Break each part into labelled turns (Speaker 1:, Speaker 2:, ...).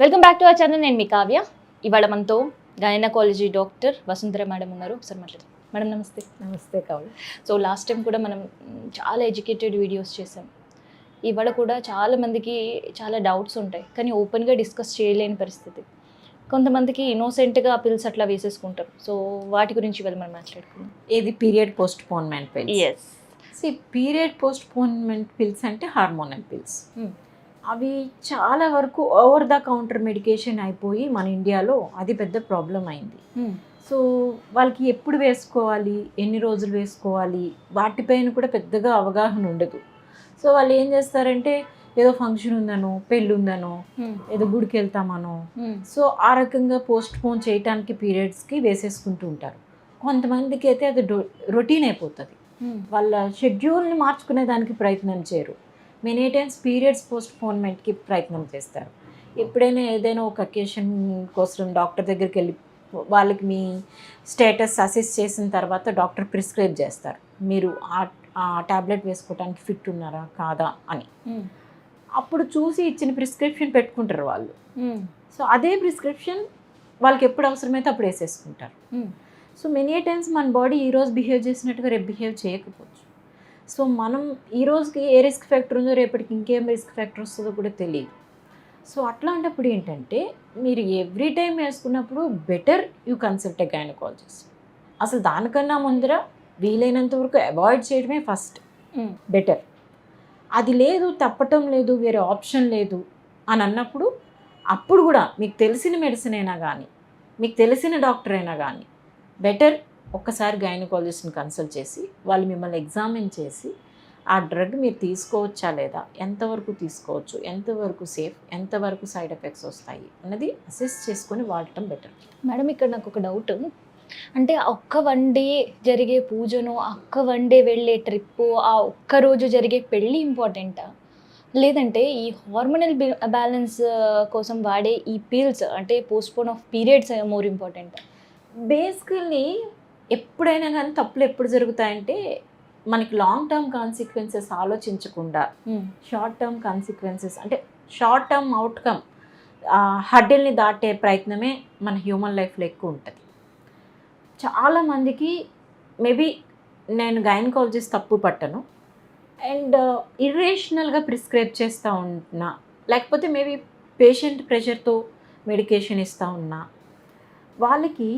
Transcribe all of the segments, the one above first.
Speaker 1: Welcome back to our channel నేను మీ కావ్య. ఇవాళ మనతో గైనకాలజీ డాక్టర్ వసుంధర మేడం ఉన్నారు. ఒకసారి మాట్లాడదాం. మేడం నమస్తే.
Speaker 2: నమస్తే కావ్య.
Speaker 1: సో లాస్ట్ టైం కూడా మనం చాలా ఎడ్యుకేటెడ్ వీడియోస్ చేసాం ఇవాళ కూడా చాలా మందికి చాలా డౌట్స్ ఉంటాయి. కానీ ఓపెన్గా డిస్కస్ చేయలేని పరిస్థితి. కొంతమందికి ఇన్నోసెంట్గా పిల్స్ అట్లా వేసేసుకుంటారు. సో వాటి గురించి ఇవాళ మనం మాట్లాడుకుందాం.
Speaker 2: ఏది? Period postponement pills
Speaker 1: yes
Speaker 2: see period postponement pills అంటే హార్మోనల్ పిల్స్. అవి చాలా వరకు ఓవర్ ద కౌంటర్ మెడికేషన్ అయిపోయి మన ఇండియాలో అది పెద్ద ప్రాబ్లం అయింది. సో వాళ్ళకి ఎప్పుడు వేసుకోవాలి? ఎన్ని రోజులు వేసుకోవాలి? వాటిపైన కూడా పెద్దగా అవగాహన ఉండదు. సో వాళ్ళు ఏం చేస్తారంటే ఏదో ఫంక్షన్ ఉందనో పెళ్ళి ఉందనో ఏదో గుడికి వెళ్తామనో సో ఆ రకంగా పోస్ట్ పోన్ చేయటానికి పీరియడ్స్కి వేసేసుకుంటూ ఉంటారు. కొంతమందికి అయితే అది రొటీన్ అయిపోతుంది. వాళ్ళ షెడ్యూల్ని మార్చుకునే దానికి ప్రయత్నం చేయరు. మెనీ టైమ్స్ పీరియడ్స్ పోస్ట్ పోన్మెంట్కి ప్రయత్నం చేస్తారు. ఎప్పుడైనా ఏదైనా ఒక అకేషన్ కోసం డాక్టర్ దగ్గరికి వెళ్ళి వాళ్ళకి మీ స్టేటస్ అసెస్ చేసిన తర్వాత డాక్టర్ ప్రిస్క్రైబ్ చేస్తారు. మీరు ఆ టాబ్లెట్ వేసుకోవడానికి ఫిట్ ఉన్నారా కాదా అని. అప్పుడు చూసి ఇచ్చిన ప్రిస్క్రిప్షన్ పెట్టుకుంటారు వాళ్ళు. సో అదే ప్రిస్క్రిప్షన్ వాళ్ళకి ఎప్పుడు అవసరమైతే అప్పుడు వేసేసుకుంటారు. సో మెనీ టైమ్స్ మన బాడీ ఈ రోజు బిహేవ్ చేసినట్టుగా రేపు బిహేవ్ చేయకపోవచ్చు. సో మనం ఈ రోజుకి ఏ రిస్క్ ఫ్యాక్టర్ ఉందో రేపటికి ఇంకేం రిస్క్ ఫ్యాక్టర్ వస్తుందో కూడా తెలియదు. సో అట్లాంటప్పుడు ఏంటంటే మీరు ఎవ్రీ టైం వేసుకున్నప్పుడు better you consult a gynaecologist. అసలు దానికన్నా ముందర వీలైనంత వరకు అవాయిడ్ చేయడమే ఫస్ట్. బెటర్. అది లేదు తప్పటం లేదు వేరే ఆప్షన్ లేదు అని అన్నప్పుడు అప్పుడు కూడా మీకు తెలిసిన మెడిసిన్ అయినా కానీ మీకు తెలిసిన డాక్టర్ అయినా కానీ బెటర్ ఒక్కసారి గైనకాలజిస్ట్ని కన్సల్ట్ చేసి వాళ్ళు మిమ్మల్ని ఎగ్జామిన్ చేసి ఆ డ్రగ్ మీరు తీసుకోవచ్చా లేదా ఎంతవరకు తీసుకోవచ్చు ఎంతవరకు సేఫ్ ఎంతవరకు సైడ్ ఎఫెక్ట్స్ వస్తాయి అన్నది అసెస్ చేసుకొని వాడటం బెటర్.
Speaker 1: మేడం ఇక్కడ నాకు ఒక డౌట్. అంటే ఒక్క వన్ డే జరిగే పూజను ఒక్క వన్ డే వెళ్ళే ట్రిప్ ఆ ఒక్క రోజు జరిగే పెళ్ళి ఇంపార్టెంటా? లేదంటే ఈ హార్మోనల్ బ్యాలెన్స్ కోసం వాడే ఈ పీల్స్ అంటే postpone of periods more important?
Speaker 2: Basically ఎప్పుడైనా కానీ తప్పులు ఎప్పుడు జరుగుతాయంటే మనకి లాంగ్ టర్మ్ కాన్సిక్వెన్సెస్ ఆలోచించకుండా షార్ట్ టర్మ్ కాన్సిక్వెన్సెస్ అంటే షార్ట్ టర్మ్ అవుట్కమ్ హడ్డిల్ని దాటే ప్రయత్నమే మన హ్యూమన్ లైఫ్లో ఎక్కువ ఉంటుంది. చాలామందికి మేబీ నేను గైనకాలజిస్ట్ తప్పు పట్టను. అండ్ ఇర్రేషనల్గా ప్రిస్క్రైబ్ చేస్తూ ఉంటున్నా లేకపోతే మేబీ పేషెంట్ ప్రెషర్తో మెడికేషన్ ఇస్తూ ఉన్నా వాళ్ళకి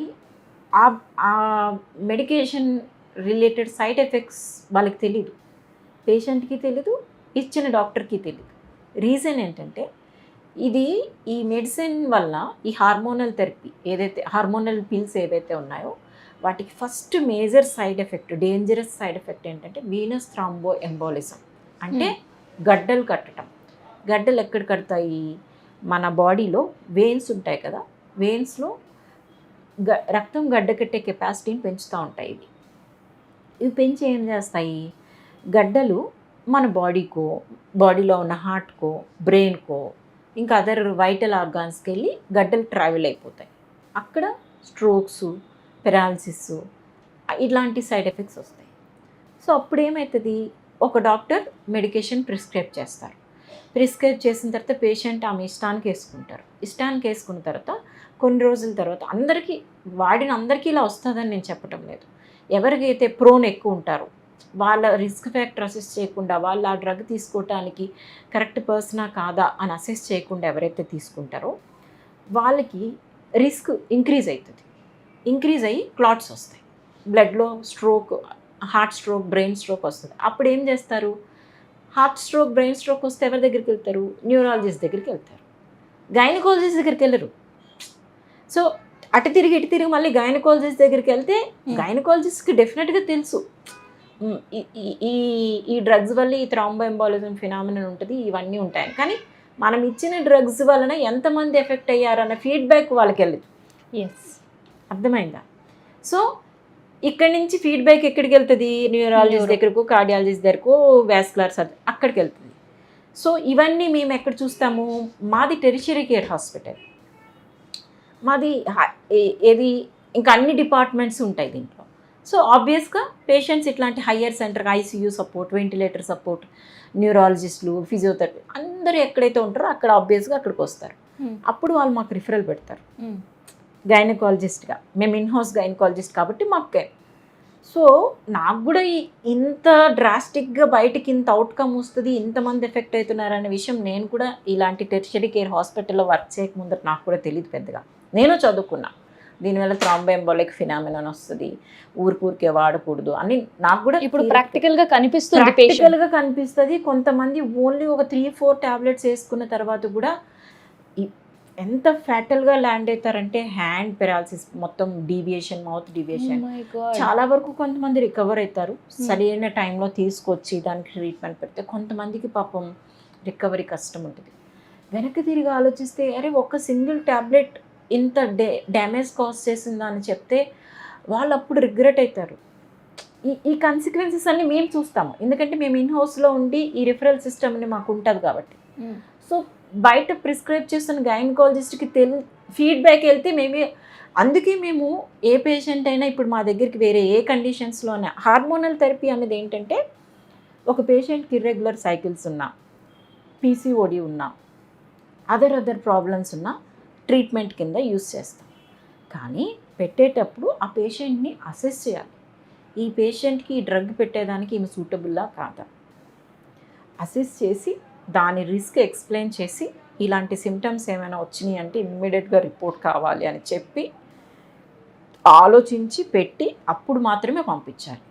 Speaker 2: ఆ ఆ మెడికేషన్ రిలేటెడ్ సైడ్ ఎఫెక్ట్స్ వాళ్ళకి తెలీదు. పేషెంట్కి తెలీదు ఇచ్చిన డాక్టర్కి తెలీదు. రీజన్ ఏంటంటే ఇది ఈ మెడిసిన్ వల్ల ఈ హార్మోనల్ థెరపీ ఏదైతే హార్మోనల్ పిల్స్ ఏవైతే ఉన్నాయో వాటికి first major side effect dangerous side effect ఏంటంటే వీనస్ థ్రాంబో ఎంబాలిజం అంటే గడ్డలు కట్టడం. గడ్డలు ఎక్కడ కడతాయి? మన బాడీలో వెయిన్స్ ఉంటాయి కదా వెయిన్స్లో గ రక్తం గడ్డ కట్టే కెపాసిటీని పెంచుతూ ఉంటాయి ఇవి. ఇవి పెంచి ఏం చేస్తాయి? గడ్డలు మన బాడీకో బాడీలో ఉన్న హార్ట్కో బ్రెయిన్కో ఇంకా అదర్ వైటల్ ఆర్గాన్స్కి వెళ్ళి గడ్డలు ట్రావెల్ అయిపోతాయి. అక్కడ స్ట్రోక్స్ పెరాలసిస్ ఇలాంటి సైడ్ ఎఫెక్ట్స్ వస్తాయి. సో అప్పుడు ఏమవుతుంది ఒక డాక్టర్ మెడికేషన్ ప్రిస్క్రైబ్ చేస్తారు. ప్రిస్క్రైబ్ చేసిన తర్వాత పేషెంట్ ఆమె ఇష్టానికి వేసుకుంటారు. ఇష్టానికి వేసుకున్న తర్వాత కొన్ని రోజుల తర్వాత అందరికీ వాడిన అందరికీ ఇలా వస్తుందని నేను చెప్పటం లేదు. ఎవరికైతే ప్రోన్ ఎక్కువ ఉంటారో వాళ్ళ రిస్క్ ఫ్యాక్టర్ అసెస్ చేయకుండా వాళ్ళు ఆ డ్రగ్ తీసుకోవటానికి కరెక్ట్ పర్సనా కాదా అని అసెస్ చేయకుండా ఎవరైతే తీసుకుంటారో వాళ్ళకి రిస్క్ ఇంక్రీజ్ అవుతుంది ఇంక్రీజ్ అయ్యి క్లాట్స్ వస్తాయి. బ్లడ్లో stroke heart stroke brain stroke వస్తుంది. అప్పుడు ఏం చేస్తారు? హార్ట్ స్ట్రోక్ బ్రెయిన్ స్ట్రోక్ వస్తే ఎవరి దగ్గరికి వెళ్తారు? న్యూరాలజిస్ట్ దగ్గరికి వెళ్తారు. గైనకాలజిస్ట్ దగ్గరికి వెళ్ళరు. సో అటు తిరిగి ఇటు తిరిగి మళ్ళీ గైనకాలజిస్ట్ దగ్గరికి వెళ్తే
Speaker 1: Hmm.
Speaker 2: గైనకాలజిస్ట్కి డెఫినెట్గా తెలుసు. ఉమ్, ఈ- ఈ- డ్రగ్స్ వల్ల ఈ థ్రాంబో ఎంబాలిజం ఫినామినన్ ఉంటుంది ఇవన్నీ ఉంటాయి. కానీ మనం ఇచ్చిన డ్రగ్స్ వలన ఎంతమంది ఎఫెక్ట్ అయ్యారన్న ఫీడ్బ్యాక్ వాళ్ళకి వెళ్ళదు.
Speaker 1: ఎస్
Speaker 2: అర్థమైందా? సో ఇక్కడి నుంచి ఫీడ్బ్యాక్ ఎక్కడికి వెళ్తుంది? న్యూరాలజిస్ట్. దగ్గరకు కార్డియాలజిస్ట్ దగ్గరకు వ్యాస్కులర్ సర్జన్ అక్కడికి వెళ్తుంది. సో ఇవన్నీ మేము ఎక్కడ చూస్తాము? మాది టెరిషరీ కేర్ హాస్పిటల్ మాది ఏది ఇంకా అన్ని డిపార్ట్మెంట్స్ ఉంటాయి దీంట్లో. సో ఆబ్వియస్గా పేషెంట్స్ ఇట్లాంటి higher centre ICU support ventilator support న్యూరాలజిస్టులు physiotherapy అందరూ ఎక్కడైతే ఉంటారో అక్కడ ఆబ్వియస్గా అక్కడికి వస్తారు.
Speaker 1: Hmm.
Speaker 2: అప్పుడు వాళ్ళు మాకు రిఫరల్ పెడతారు.
Speaker 1: Hmm.
Speaker 2: గైనకాలజిస్ట్గా మేము ఇన్ హౌస్ గైనకాలజిస్ట్ కాబట్టి మాకు. సో నాకు కూడా ఈ ఇంత డ్రాస్టిక్గా బయటికి ఇంత అవుట్కమ్ వస్తుంది ఇంతమంది ఎఫెక్ట్ అవుతున్నారు అనే విషయం నేను కూడా ఇలాంటి టెరిషరీ కేర్ హాస్పిటల్లో వర్క్ చేయకముందు నాకు కూడా తెలియదు పెద్దగా. నేను చదువుకున్నా. దీనివల్ల థ్రాంబెంబోలిక్ ఫినామినన్ వస్తుంది. ఊరికూరికే వాడకూడదు అని నాకు కూడా
Speaker 1: ఇప్పుడు ప్రాక్టికల్గా కనిపిస్తుంది.
Speaker 2: ప్రాక్టికల్గా కనిపిస్తుంది. కొంతమంది ఓన్లీ ఒక త్రీ ఫోర్ టాబ్లెట్స్ వేసుకున్న తర్వాత కూడా ఎంత ఫ్యాటల్గా ల్యాండ్ అవుతారంటే హ్యాండ్ పెరాలసిస్ మొత్తం డీవియేషన్ మౌత్ డీవియేషన్. చాలా వరకు కొంతమంది రికవర్ అవుతారు సరైన టైంలో తీసుకొచ్చి దానికి ట్రీట్మెంట్ పెడితే కొంతమందికి పాపం రికవరీ కష్టం ఉంటుంది. వెనక్కి తిరిగి ఆలోచిస్తే అరే ఒక సింగిల్ ట్యాబ్లెట్ ఇంత డే డ్యామేజ్ కాజ్ చేసిందా అని చెప్తే వాళ్ళు అప్పుడు రిగ్రెట్ అవుతారు ఈ ఈ కన్సిక్వెన్సెస్ అన్ని మేము చూస్తాము. ఎందుకంటే మేము ఇన్ హౌస్లో ఉండి ఈ రిఫరల్ సిస్టమ్ అని మాకు ఉంటుంది కాబట్టి. సో బయట ప్రిస్క్రైబ్ చేస్తున్న గైనకాలజిస్ట్కి తెల్ ఫీడ్బ్యాక్ వెళ్తే మేమే అందుకే మేము ఏ పేషెంట్ అయినా ఇప్పుడు మా దగ్గరికి వేరే ఏ కండిషన్స్లోనే హార్మోనల్ థెరపీ అనేది ఏంటంటే ఒక పేషెంట్కి ఇర్రెగ్యులర్ సైకిల్స్ ఉన్నా పీసీఓడి ఉన్నా అదర్ అదర్ ప్రాబ్లమ్స్ ఉన్నా ట్రీట్మెంట్ కింద యూస్ చేస్తాం. కానీ పెట్టేటప్పుడు ఆ పేషెంట్ని అసెస్ చేయాలి. ఈ పేషెంట్కి ఈ డ్రగ్ పెట్టేదానికి ఈమె సూటబుల్లా కాదా? అసెస్ చేసి దాని రిస్క్ ఎక్స్ప్లెయిన్ చేసి ఇలాంటి సిమ్టమ్స్ ఏమైనా వచ్చినాయి అంటే ఇమ్మీడియట్గా రిపోర్ట్ కావాలి అని చెప్పి ఆలోచించి పెట్టి అప్పుడు మాత్రమే పంపించాలి.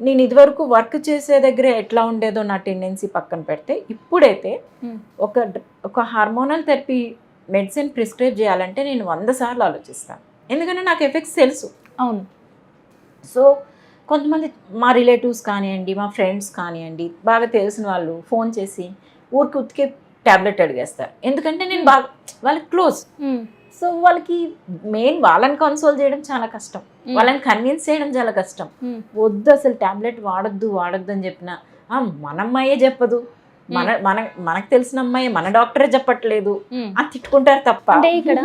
Speaker 2: నేను ఇదివరకు వర్క్ చేసే దగ్గర ఎట్లా ఉండేదో నా టెండెన్సీ పక్కన పెడితే ఇప్పుడైతే. ఒక ఒక హార్మోనల్ థెరపీ మెడిసిన్ ప్రిస్క్రైబ్ చేయాలంటే నేను వంద సార్లు ఆలోచిస్తాను. ఎందుకంటే నాకు ఎఫెక్ట్స్ తెలుసు.
Speaker 1: అవును.
Speaker 2: సో కొంతమంది మా రిలేటివ్స్ కానివ్వండి మా ఫ్రెండ్స్ కానివ్వండి బాగా తెలిసిన వాళ్ళు ఫోన్ చేసి ఊరికి ఉతికే ట్యాబ్లెట్ అడిగేస్తారు. ఎందుకంటే నేను బాగా వాళ్ళకి క్లోజ్. సో వాళ్ళకి మెయిన్ వాళ్ళని కన్సోల్ చేయడం చాలా కష్టం. వాళ్ళని కన్విన్స్ చేయడం చాలా కష్టం. వద్దు అసలు ట్యాబ్లెట్ వాడొద్దు వాడొద్దు అని చెప్పిన "ఆ, మన అమ్మాయే చెప్పదు. మన మన మనకు తెలిసిన అమ్మాయి మన డాక్టరే చెప్పట్లేదు. అని తిట్టుకుంటారు తప్ప.
Speaker 1: అంటే ఇక్కడ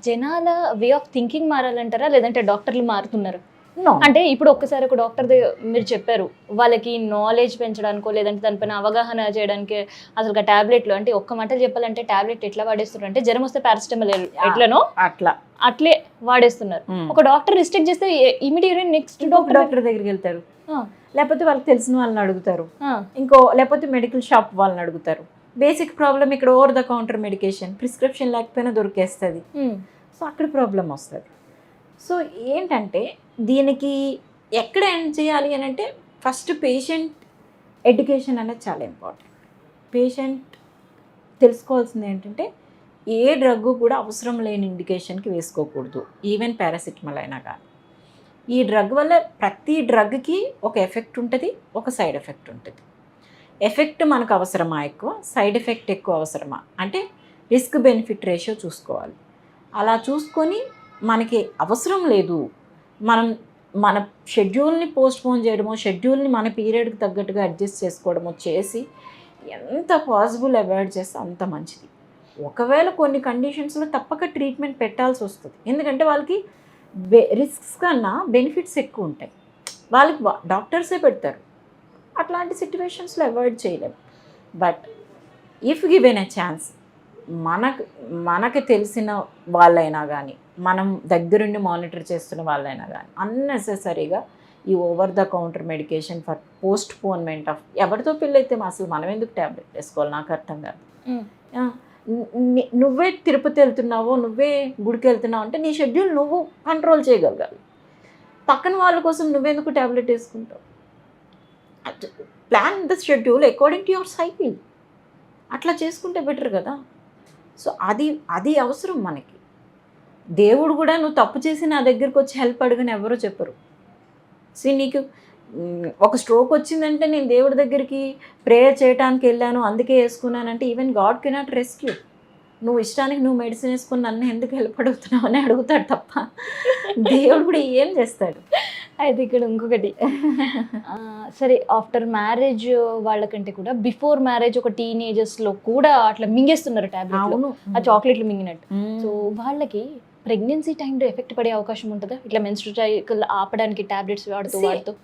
Speaker 1: జనాల వే ఆఫ్ థింకింగ్ మారాలంటారా? లేదంటే డాక్టర్లు మారుతున్నారు. అంటే ఇప్పుడు ఒక్కసారి ఒక డాక్టర్ మీరు చెప్పారు వాళ్ళకి నాలెడ్జ్ పెంచడానికో లేదంటే దానిపైన అవగాహన చేయడానికి అసలు టాబ్లెట్లు అంటే ఒక్క మాట చెప్పాలంటే టాబ్లెట్ ఎట్లా వాడేస్తున్నారు? అంటే జ్వరం వస్తే పారాసిటమాల్ ఎట్లనో
Speaker 2: అట్లా.
Speaker 1: అట్లే వాడేస్తున్నారు. ఒక డాక్టర్ రిస్ట్రిక్ట్ చేస్తే ఇమీడియట్ నెక్స్ట్
Speaker 2: డాక్టర్ దగ్గరికి వెళ్తారు. లేకపోతే వాళ్ళకి తెలిసిన వాళ్ళని అడుగుతారు. ఇంకో లేకపోతే మెడికల్ షాప్ వాళ్ళని అడుగుతారు. బేసిక్ ప్రాబ్లం ఇక్కడ over the counter medication. Prescription లేకపోయినా దొరికేస్తుంది. సో అక్కడ ప్రాబ్లం వస్తుంది. సో ఏంటంటే దీనికి ఎక్కడ ఎండ్ చేయాలి అని అంటే ఫస్ట్ పేషెంట్ ఎడ్యుకేషన్ అనేది చాలా ఇంపార్టెంట్. పేషెంట్ తెలుసుకోవాల్సింది ఏంటంటే ఏ డ్రగ్ కూడా అవసరం లేని ఇండికేషన్కి వేసుకోకూడదు. ఈవెన్ పారాసిటమాల్ అయినా కానీ. ఈ డ్రగ్ వల్ల ప్రతి డ్రగ్కి ఒక ఎఫెక్ట్ ఉంటుంది ఒక సైడ్ ఎఫెక్ట్ ఉంటుంది. ఎఫెక్ట్ మనకు అవసరమా ఎక్కువ? సైడ్ ఎఫెక్ట్ ఎక్కువ అవసరమా? అంటే రిస్క్ బెనిఫిట్ రేషియో చూసుకోవాలి. అలా చూసుకొని మనకి అవసరం లేదు. మనం మన షెడ్యూల్ని పోస్ట్పోన్ చేయడమో షెడ్యూల్ని మన పీరియడ్కి తగ్గట్టుగా అడ్జస్ట్ చేసుకోవడమో చేసి ఎంత పాసిబుల్ అవాయిడ్ చేస్తే అంత మంచిది. ఒకవేళ కొన్ని కండిషన్స్లో తప్పక ట్రీట్మెంట్ పెట్టాల్సి వస్తుంది. ఎందుకంటే వాళ్ళకి రిస్క్స్ కన్నా బెనిఫిట్స్ ఎక్కువ ఉంటాయి. వాళ్ళకి డాక్టర్సే పెడతారు. అట్లాంటి సిచ్యువేషన్స్లో అవాయిడ్ చేయలేము but if given a chance మనకు మనకు తెలిసిన వాళ్ళైనా కానీ మనం దగ్గరుండి మానిటర్ చేస్తున్న వాళ్ళైనా కానీ అన్నెసెసరీగా ఈ over the counter medication for postponement of ఎవరితో పెళ్ళైతే అసలు మనం ఎందుకు ట్యాబ్లెట్ వేసుకోవాలి? నాకు అర్థం కాదు. నువ్వే తిరుపతి వెళ్తున్నావో నువ్వే గుడికి వెళ్తున్నావు అంటే నీ షెడ్యూల్ నువ్వు కంట్రోల్ చేయగలగాలి. పక్కన వాళ్ళ కోసం నువ్వెందుకు tablet వేసుకుంటావు? Plan the schedule according to your cycle అట్లా చేసుకుంటే బెటర్ కదా. సో అది అది అవసరం మనకి. దేవుడు కూడా నువ్వు తప్పు చేసి నా దగ్గరికి వచ్చి హెల్ప్ అడగని ఎవరో చెప్పరు. సో నీకు ఒక స్ట్రోక్ వచ్చిందంటే నేను దేవుడి దగ్గరికి ప్రేయర్ చేయడానికి వెళ్ళాను అందుకే వేసుకున్నానంటే ఈవెన్ గాడ్ కెనాట్ రెస్క్యూ నువ్వు ఇష్టానికి నువ్వు మెడిసిన్ వేసుకుని నన్ను ఎందుకు హెల్ప్ అడుగుతున్నావు అని అడుగుతాడు తప్ప దేవుడు కూడా ఏం చేస్తాడు?
Speaker 1: అయితే ఇక్కడ ఇంకొకటి. సరే ఆఫ్టర్ మ్యారేజ్ వాళ్ళకంటే కూడా బిఫోర్ మ్యారేజ్ ఒక టీనేజర్స్లో కూడా అట్లా మింగేస్తున్నారు టాబ్లెట్
Speaker 2: అవును.
Speaker 1: ఆ చాక్లెట్లు మింగినట్టు. సో వాళ్ళకి ప్రెగ్నెన్సీ టైంలో ఎఫెక్ట్ పడే అవకాశం ఉంటుందా? ఇట్లా మెన్స్ట్రల్ సైకిల్ ఆపడానికి టాబ్లెట్స్ వాడుతూ వాడుతూ?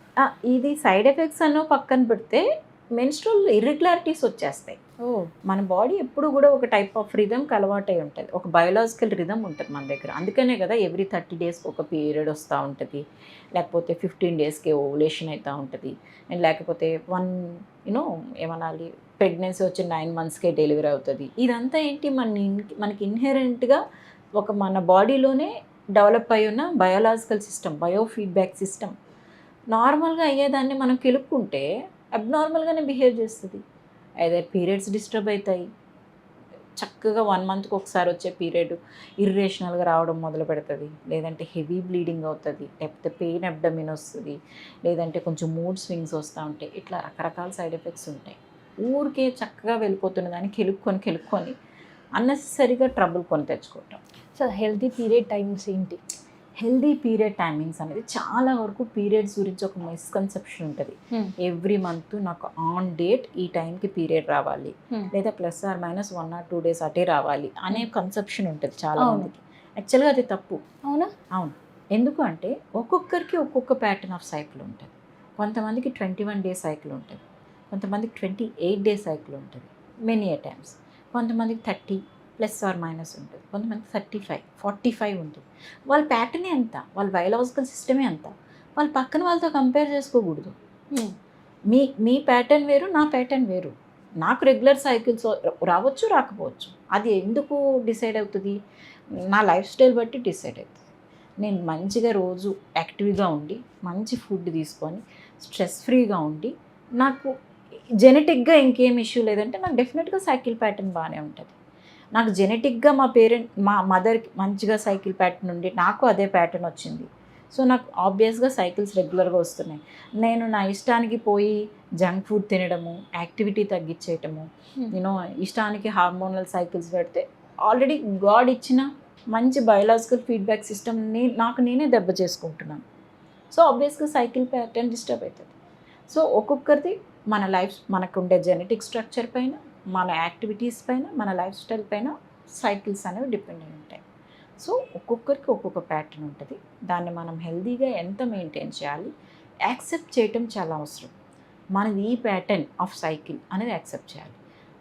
Speaker 2: ఇది సైడ్ ఎఫెక్ట్స్ అన్నో పక్కన పెడితే మెన్స్ట్రల్ ఇర్రెగ్యులారిటీస్ వచ్చేస్తాయి. ఓ. మన బాడీ ఎప్పుడు కూడా ఒక టైప్ ఆఫ్ రిధమ్కి అలవాటై ఉంటుంది. ఒక బయోలాజికల్ రిధమ్ ఉంటుంది మన దగ్గర. అందుకనే కదా ఎవ్రీ థర్టీ డేస్కి ఒక పీరియడ్ వస్తూ ఉంటుంది. లేకపోతే ఫిఫ్టీన్ డేస్కి ఓవులేషన్ అవుతూ ఉంటుంది. అండ్ లేకపోతే వన్ యూనో ఏమనాలి? ప్రెగ్నెన్సీ వచ్చి నైన్ మంత్స్కే డెలివరీ అవుతుంది. ఇదంతా ఏంటి? మన మనకి ఇన్హెరెంట్గా ఒక మన బాడీలోనే డెవలప్ అయి ఉన్న biological system bio feedback system. నార్మల్గా అయ్యేదాన్ని మనం కెలుక్కుంటే అబ్నార్మల్గానే బిహేవ్ చేస్తుంది. అయితే పీరియడ్స్ డిస్టర్బ్ అవుతాయి చక్కగా వన్ మంత్కి ఒకసారి వచ్చే పీరియడ్ ఇర్రేషనల్గా రావడం మొదలు పెడుతుంది. లేదంటే హెవీ బ్లీడింగ్ అవుతుంది. లేకపోతే పెయిన్ అబ్డమిన్ వస్తుంది. లేదంటే కొంచెం మూడ్ స్వింగ్స్ వస్తూ ఉంటాయి. ఇట్లా రకరకాల సైడ్ ఎఫెక్ట్స్ ఉంటాయి. ఊరికే చక్కగా వెళ్ళిపోతున్న దాన్ని కెలుక్కొని కెలుక్కొని అన్నెసరీగా ట్రబుల్ కొని తెచ్చుకోవటం
Speaker 1: సో హెల్తీ పీరియడ్ టైమ్స్ ఏంటి?
Speaker 2: హెల్దీ పీరియడ్ టైమింగ్స్ అనేది చాలా వరకు పీరియడ్స్ గురించి ఒక మిస్కన్సెప్షన్ ఉంటుంది.
Speaker 1: Hmm.
Speaker 2: ఎవ్రీ మంత్ నాకు ఆన్ డేట్ ఈ టైంకి పీరియడ్ రావాలి. లేదా plus or minus one or two days అటే రావాలి అనే కన్సెప్షన్ ఉంటుంది చాలా. మందికి. యాక్చువల్గా అది తప్పు.
Speaker 1: అవునా?
Speaker 2: అవును. ఎందుకు అంటే ఒక్కొక్కరికి ఒక్కొక్క ప్యాటర్న్ ఆఫ్ సైకిల్ ఉంటుంది. కొంతమందికి ట్వంటీ వన్ డే సైకిల్ ఉంటుంది. కొంతమందికి ట్వంటీ ఎయిట్ డే సైకిల్ ఉంటుంది. మెనీ ఏ టైమ్స్ కొంతమందికి థర్టీ ప్లస్ ఆర్ మైనస్ ఉంటుంది. కొంతమందికి థర్టీ ఫైవ్ ఫార్టీ ఫైవ్ ఉంటుంది. వాళ్ళ ప్యాటర్నే అంత? వాళ్ళ బయలాజికల్ సిస్టమే అంత? వాళ్ళు పక్కన వాళ్ళతో కంపేర్ చేసుకోకూడదు. మీ మీ ప్యాటర్న్ వేరు నా ప్యాటర్న్ వేరు. నాకు రెగ్యులర్ సైకిల్స్ రావచ్చు రాకపోవచ్చు. అది ఎందుకు డిసైడ్ అవుతుంది? నా లైఫ్ స్టైల్ బట్టి డిసైడ్ అవుతుంది. నేను మంచిగా రోజు యాక్టివ్గా ఉండి మంచి ఫుడ్ తీసుకొని స్ట్రెస్ ఫ్రీగా ఉండి నాకు జెనెటిక్గా ఇంకేం ఇష్యూ లేదంటే నాకు డెఫినెట్గా సైకిల్ ప్యాటర్న్ బాగానే ఉంటుంది. నాకు జెనెటిక్గా మా పేరెంట్ మా మదర్కి మంచిగా సైకిల్ ప్యాటర్న్ ఉండి నాకు అదే ప్యాటర్న్ వచ్చింది. సో నాకు ఆబ్వియస్గా సైకిల్స్ రెగ్యులర్గా వస్తున్నాయి. నేను నా ఇష్టానికి పోయి జంక్ ఫుడ్ తినడము యాక్టివిటీ తగ్గించేయటము యూనో ఇష్టానికి హార్మోనల్ సైకిల్స్ పెడితే ఆల్రెడీ గాడ్ ఇచ్చిన మంచి బయోలాజికల్ ఫీడ్బ్యాక్ సిస్టమ్ని నాకు నేనే దెబ్బ చేసుకుంటున్నాను. సో ఆబ్వియస్గా సైకిల్ ప్యాటర్న్ డిస్టర్బ్ అవుతుంది సో ఒక్కొక్కరిది మన లైఫ్ మనకు ఉండే జెనెటిక్ స్ట్రక్చర్ పైన మన యాక్టివిటీస్ పైన మన లైఫ్ స్టైల్ పైన సైకిల్స్ అనేవి డిపెండ్ అయి ఉంటాయి. సో ఒక్కొక్కరికి ఒక్కొక్క ప్యాటర్న్ ఉంటుంది. దాన్ని మనం హెల్తీగా ఎంత మెయింటైన్ చేయాలి యాక్సెప్ట్ చేయటం చాలా అవసరం. మనది ఈ ప్యాటర్న్ ఆఫ్ సైకిల్ అనేది యాక్సెప్ట్ చేయాలి.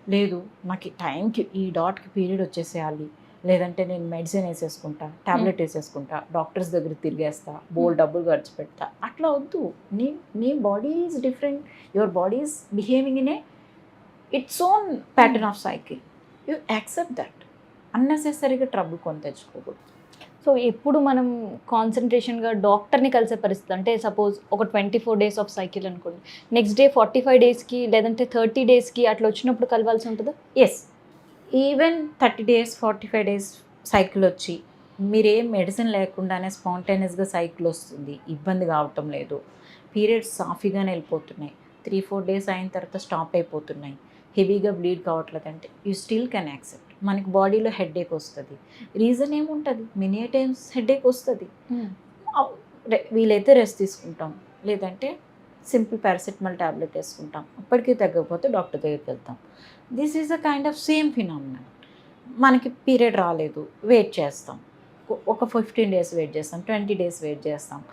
Speaker 2: లేదు నాకు టైంకి ఈ డాట్కి పీరియడ్ వచ్చేసేయాలి లేదంటే నేను మెడిసిన్ వేసేసుకుంటా టాబ్లెట్ వేసేసుకుంటా డాక్టర్స్ దగ్గర తిరిగేస్తా బోల్ డబ్బులు ఖర్చు పెడతా. అట్లా వద్దు. నీ నీ body is different your body is behaving in a it's own pattern of cycle you accept that అన్నెసెసరీగా trouble కొని తెచ్చుకోకూడదు.
Speaker 1: సో ఎప్పుడు మనం కాన్సన్ట్రేషన్గా డాక్టర్ని కలిసే పరిస్థితి అంటే సపోజ్ ఒక twenty four days of cycle అనుకోండి. నెక్స్ట్ డే ఫార్టీ ఫైవ్ డేస్కి లేదంటే థర్టీ డేస్కి అట్లా వచ్చినప్పుడు కలవాల్సి ఉంటుందా?
Speaker 2: Yes even thirty days forty five days cycle వచ్చి మీరేం మెడిసిన్ లేకుండానే స్పాంటేనియస్గా సైకిల్ వస్తుంది. ఇబ్బంది కావటం లేదు. పీరియడ్స్ సాఫీగానే వెళ్ళిపోతున్నాయి. త్రీ ఫోర్ డేస్ అయిన తర్వాత స్టాప్ అయిపోతున్నాయి. హెవీగా బ్లీడ్ కావట్లేదంటే యూ స్టిల్ కెన్ యాక్సెప్ట్ మనకి బాడీలో హెడేక్ వస్తుంది. రీజన్ ఏముంటుంది? మినీ టైమ్స్ హెడేక్ వస్తుంది. రె- వీలైతే రెస్ట్ తీసుకుంటాం. లేదంటే సింపుల్ పారాసిటమాల్ ట్యాబ్లెట్ వేసుకుంటాం. అప్పటికీ తగ్గకపోతే డాక్టర్ దగ్గరికి వెళ్తాం. This is a kind of same phenomena మనకి పీరియడ్ రాలేదు. వెయిట్ చేస్తాం. ఒక- ఒక ఫిఫ్టీన్ డేస్ వెయిట్ చేస్తాం. ట్వంటీ డేస్ వెయిట్ చేస్తాం.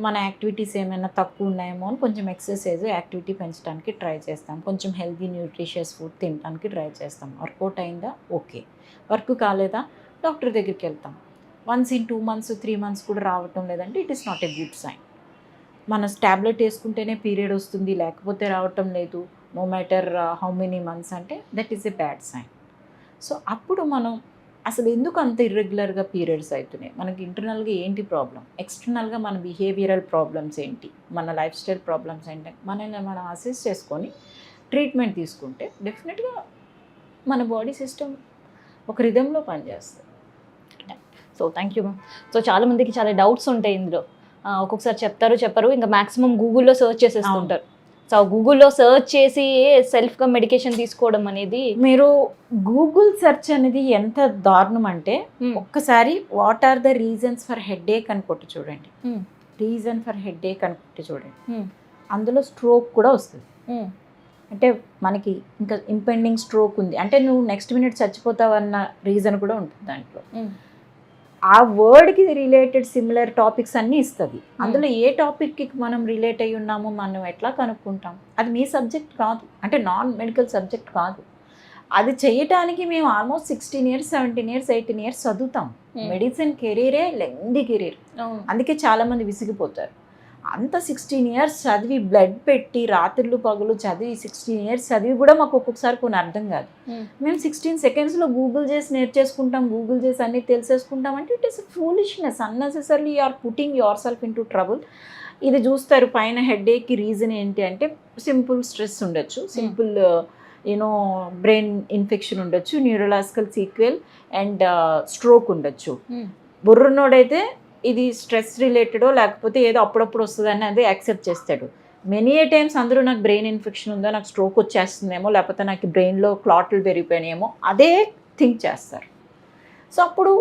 Speaker 2: మన యాక్టివిటీస్ ఏమైనా తక్కువ ఉన్నాయేమో అని కొంచెం ఎక్సర్సైజ్ యాక్టివిటీ పెంచడానికి ట్రై చేస్తాం. కొంచెం హెల్తీ న్యూట్రిషియస్ ఫుడ్ తినడానికి ట్రై చేస్తాం. వర్కౌట్ అయిందా? ఓకే. వర్క్ కాలేదా? డాక్టర్ దగ్గరికి వెళ్తాం. Once in two months three months కూడా రావటం లేదంటే it is not a good sign. మన టాబ్లెట్ వేసుకుంటేనే పీరియడ్ వస్తుంది లేకపోతే రావటం లేదు. No matter how many months అంటే that is a bad sign so అప్పుడు మనం అసలు ఎందుకు అంత ఇర్రెగ్యులర్గా పీరియడ్స్ అవుతున్నాయి మనకి ఇంటర్నల్గా ఏంటి ప్రాబ్లం ఎక్స్టర్నల్గా మన బిహేవియరల్ ప్రాబ్లమ్స్ ఏంటి? మన లైఫ్ స్టైల్ ప్రాబ్లమ్స్ ఏంటి? మనల్ని మనం అసెస్ చేసుకొని ట్రీట్మెంట్ తీసుకుంటే డెఫినెట్గా మన బాడీ సిస్టమ్ ఒక రిధంలో పనిచేస్తుంది.
Speaker 1: So thank you ma'am so చాలామందికి చాలా డౌట్స్ ఉంటాయి ఇందులో. ఒక్కొక్కసారి చెప్తారు చెప్పరు ఇంకా మాక్సిమం గూగుల్లో సెర్చ్ చేసేస్తుంటారు సో గూగుల్లో సెర్చ్ చేసి సెల్ఫ్గా మెడికేషన్ తీసుకోవడం అనేది
Speaker 2: మీరు గూగుల్ సెర్చ్ అనేది ఎంత దారుణం అంటే. ఒక్కసారి what are the reasons for headache అని కొట్టి చూడండి. రీజన్ ఫర్ హెడ్ ఏక్ అని కొట్టి చూడండి. అందులో స్ట్రోక్ కూడా వస్తుంది. అంటే మనకి ఇంకా ఇంపెండింగ్ స్ట్రోక్ ఉంది అంటే నువ్వు నెక్స్ట్ మినిట్ చచ్చిపోతావన్న రీజన్ కూడా ఉంటుంది దాంట్లో. ఆ వర్డ్కి రిలేటెడ్ సిమిలర్ టాపిక్స్ అన్నీ ఇస్తుంది. అందులో ఏ టాపిక్కి మనం రిలేట్ అయ్యి ఉన్నామో మనం ఎట్లా కనుక్కుంటాం? అది మీ సబ్జెక్ట్ కాదు. అంటే నాన్ మెడికల్ సబ్జెక్ట్ కాదు. అది చేయటానికి మేము almost sixteen years seventeen years eighteen years చదువుతాం. మెడిసిన్ కెరీరే లెండి కెరీర్ అందుకే చాలామంది విసిగిపోతారు. అంత సిక్స్టీన్ ఇయర్స్ చదివి బ్లడ్ పెట్టి రాత్రులు పగులు చదివి సిక్స్టీన్ ఇయర్స్ చదివి కూడా మాకు ఒక్కొక్కసారి కొన్ని అర్థం కాదు.
Speaker 1: ఉమ్.
Speaker 2: మేము సిక్స్టీన్ సెకండ్స్లో గూగుల్ చేసి నేర్చేసుకుంటాం గూగుల్ చేసి అన్నీ తెలిసేసుకుంటాం అంటే it is foolishness unnecessary you are putting yourself into trouble ఇది చూస్తారు పైన హెడ్ఏక్కి రీజన్ ఏంటి అంటే సింపుల్ స్ట్రెస్ ఉండొచ్చు simple you know brain infection ఉండొచ్చు న్యూరలాజికల్ సీక్వెల్ అండ్ స్ట్రోక్ ఉండొచ్చు.
Speaker 1: ఉమ్.
Speaker 2: ఇది స్ట్రెస్ రిలేటెడో లేకపోతే ఏదో అప్పుడప్పుడు వస్తుందని అది యాక్సెప్ట్ చేస్తాడు. మెనీ ఏ టైమ్స్ అందరూ నాకు బ్రెయిన్ ఇన్ఫెక్షన్ ఉందో నాకు స్ట్రోక్ వచ్చేస్తుందేమో లేకపోతే నాకు బ్రెయిన్లో క్లాట్లు పెరిగిపోయినాయేమో అదే థింక్ చేస్తారు. సో అప్పుడు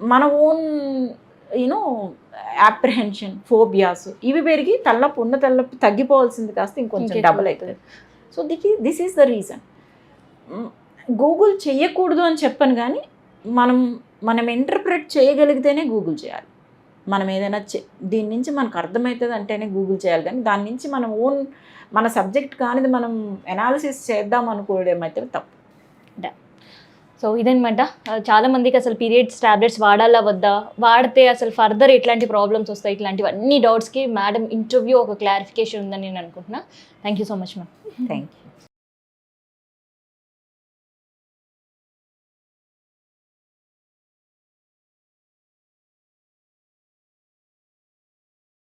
Speaker 2: మన ఓన్ యూనో యాప్రిహెన్షన్ ఫోబియాస్ ఇవి పెరిగి తలనొప్పి ఉన్న తలనొప్పి తగ్గిపోవాల్సింది కాస్త ఇంకొంచెం డబుల్ అవుతుంది so this this is the reason Google చేయకూడదు అని చెప్పను కానీ మనం మనం ఇంటర్ప్రిట్ చేయగలిగితేనే గూగుల్ చేయాలి. మనం ఏదైనా దీని నుంచి మనకు అర్థమవుతుంది అంటేనే గూగుల్ చేయాలి. కానీ దాని నుంచి మనం ఓన్ మన సబ్జెక్ట్ కానిది మనం ఎనాలిసిస్ చేద్దాం అనుకోవడం అయితే తప్పు.
Speaker 1: సో ఇదనమాట. చాలా మందికి అసలు పీరియడ్స్ టాబ్లెట్స్ వాడాలా వద్దా? వాడితే అసలు ఫర్దర్ ఎట్లాంటి ప్రాబ్లమ్స్ వస్తాయి? ఇట్లాంటివి అన్ని డౌట్స్కి మేడం ఇంటర్వ్యూ ఒక క్లారిఫికేషన్ ఉందని నేను అనుకుంటున్నా. Thank you so much ma'am.
Speaker 2: Thank you